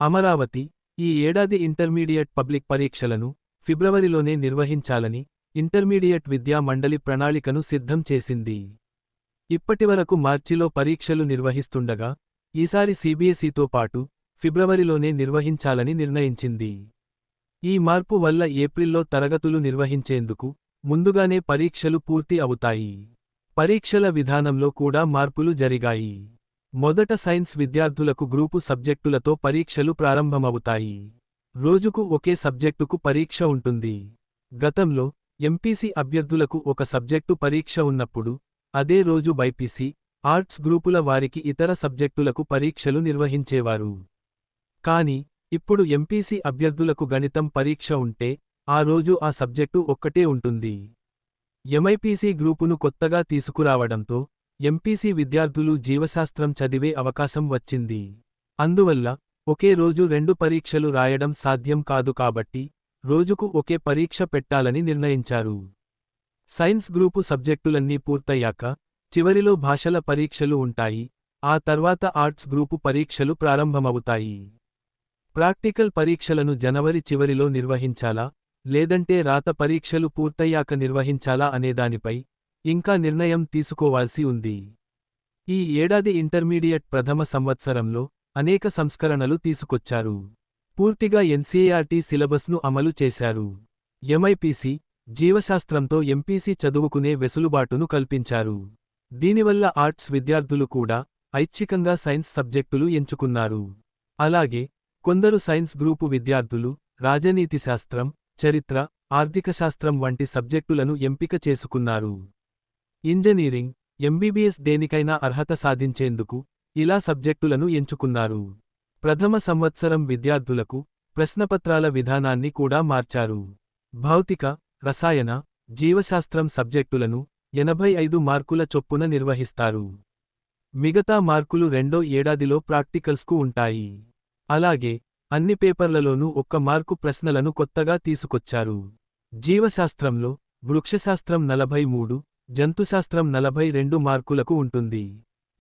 అమరావతి ఈ ఏడాది intermediate public పరీక్షలను ఫిబ్రవరిలోనే నిర్వహించాలని ఇంటర్మీడియట్ విద్యా మండలి ప్రణాళికను సిద్ధం చేసింది. ఇప్పటివరకు మార్చిలో పరీక్షలు నిర్వహిస్తుండగా ఈసారి సీబీఎస్ఈతో పాటు ఫిబ్రవరిలోనే నిర్వహించాలని నిర్ణయించింది. ఈ మార్పు వల్ల ఏప్రిల్లో తరగతులు నిర్వహించేందుకు ముందుగానే పరీక్షలు పూర్తి అవుతాయి. పరీక్షల విధానంలో కూడా మార్పులు జరిగాయి. మొదట సైన్స్ విద్యార్థులకు గ్రూపు సబ్జెక్టులతో పరీక్షలు ప్రారంభమవుతాయి. రోజుకు ఒకే సబ్జెక్టుకు పరీక్ష ఉంటుంది. గతంలో ఎంపీసీ అభ్యర్థులకు ఒక సబ్జెక్టు పరీక్ష ఉన్నప్పుడు అదే రోజు బైపీసీ ఆర్ట్స్ గ్రూపుల వారికి ఇతర సబ్జెక్టులకు పరీక్షలు నిర్వహించేవారు. కాని ఇప్పుడు ఎంపీసీ అభ్యర్థులకు గణితం పరీక్ష ఉంటే ఆ రోజు ఆ సబ్జెక్టు ఒక్కటే ఉంటుంది. ఎంఐపీసీ గ్రూపును కొత్తగా తీసుకురావడంతో ఎంపీసీ విద్యార్థులు జీవశాస్త్రం చదివే అవకాశం వచ్చింది. అందువల్ల ఒకే రోజు రెండు పరీక్షలు రాయడం సాధ్యం కాదు కాబట్టి రోజుకు ఒకే పరీక్ష పెట్టాలని నిర్ణయించారు. సైన్స్ గ్రూపు సబ్జెక్టులన్నీ పూర్తయ్యాక చివరిలో భాషల పరీక్షలు ఉంటాయి ఆ తర్వాత ఆర్ట్స్ గ్రూపు పరీక్షలు ప్రారంభమవుతాయి. ప్రాక్టికల్ పరీక్షలను జనవరి చివరిలో నిర్వహించాలా లేదంటే రాత పరీక్షలు పూర్తయ్యాక నిర్వహించాలా అనేదానిపై ఇంకా నిర్ణయం తీసుకోవాల్సి ఉంది. ఈ ఏడాది ఇంటర్మీడియట్ ప్రథమ సంవత్సరంలో అనేక సంస్కరణలు తీసుకొచ్చారు. పూర్తిగా ఎన్సీఏఆర్టీ సిలబస్ను అమలు చేశారు. ఎంఐపీసీ జీవశాస్త్రంతో ఎంపీసీ చదువుకునే వెసులుబాటును కల్పించారు. దీనివల్ల ఆర్ట్స్ విద్యార్థులు కూడా ఐచ్ఛికంగా సైన్స్ సబ్జెక్టులు ఎంచుకున్నారు. అలాగే కొందరు సైన్స్ గ్రూపు విద్యార్థులు రాజనీతిశాస్త్రం చరిత్ర ఆర్థికశాస్త్రం వంటి సబ్జెక్టులను ఎంపిక చేసుకున్నారు. ఇంజనీరింగ్ ఎంబీబీఎస్ దేనికైనా అర్హత సాధించేందుకు ఇలా సబ్జెక్టులను ఎంచుకున్నారు. ప్రథమ సంవత్సరం విద్యార్థులకు ప్రశ్నపత్రాల విధానాన్ని కూడా మార్చారు. భౌతిక రసాయన జీవశాస్త్రం సబ్జెక్టులను ఎనభై ఐదు మార్కుల చొప్పున నిర్వహిస్తారు. మిగతా మార్కులు రెండో ఏడాదిలో ప్రాక్టికల్స్కు ఉంటాయి. అలాగే అన్ని పేపర్లలోనూ ఒక్క మార్కు ప్రశ్నలను కొత్తగా తీసుకొచ్చారు. జీవశాస్త్రంలో వృక్షశాస్త్రం నలభై మూడు జంతుశాస్త్రం నలభై రెండు మార్కులకు ఉంటుంది.